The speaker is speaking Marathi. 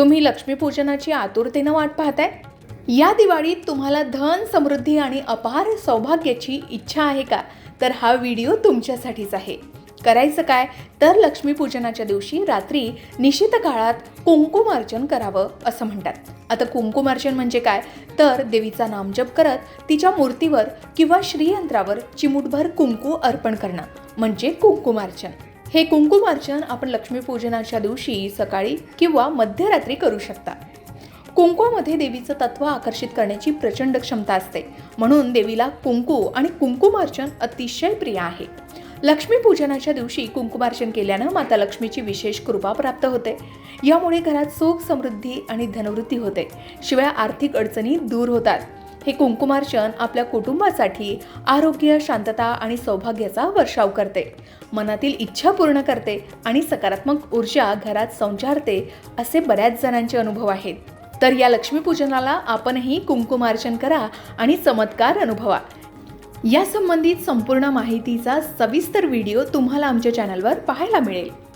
तुम्ही लक्ष्मीपूजनाची आतुरतेनं वाट पाहताय? या दिवाळीत तुम्हाला धन समृद्धी आणि अपार सौभाग्याची इच्छा आहे का? तर हा व्हिडिओ तुमच्यासाठीच आहे. करायचं काय? तर लक्ष्मीपूजनाच्या दिवशी रात्री निशित काळात कुंकुमार्चन करावं असं म्हणतात. आता कुंकुमार्चन म्हणजे काय? तर देवीचा नामजप करत तिच्या मूर्तीवर किंवा श्रीयंत्रावर चिमूटभर कुंकू अर्पण करणं म्हणजे कुंकुमार्चन हे कुंकुमार्चन आपण लक्ष्मीपूजनाच्या दिवशी सकाळी किंवा मध्यरात्री करू शकता. कुंकूमध्ये देवीचं तत्व आकर्षित करण्याची प्रचंड क्षमता असते. म्हणून देवीला कुंकू आणि कुंकुमार्चन अतिशय प्रिय आहे. लक्ष्मीपूजनाच्या दिवशी कुंकुमार्चन केल्यानं माता लक्ष्मीची विशेष कृपा प्राप्त होते. यामुळे घरात सुख समृद्धी आणि धनवृद्धी होते. शिवाय आर्थिक अडचणी दूर होतात. हे कुंकुमार्चन आपल्या कुटुंबासाठी आरोग्य शांतता आणि सौभाग्याचा वर्षाव करते. मनातील इच्छा पूर्ण करते आणि सकारात्मक ऊर्जा घरात संचारते असे बऱ्याच जणांचे अनुभव आहेत. तर या लक्ष्मीपूजनाला आपणही कुंकुमार्चन करा आणि चमत्कार अनुभवा. या संबंधित संपूर्ण माहितीचा सविस्तर व्हिडिओ तुम्हाला आमच्या चॅनलवर पाहायला मिळेल.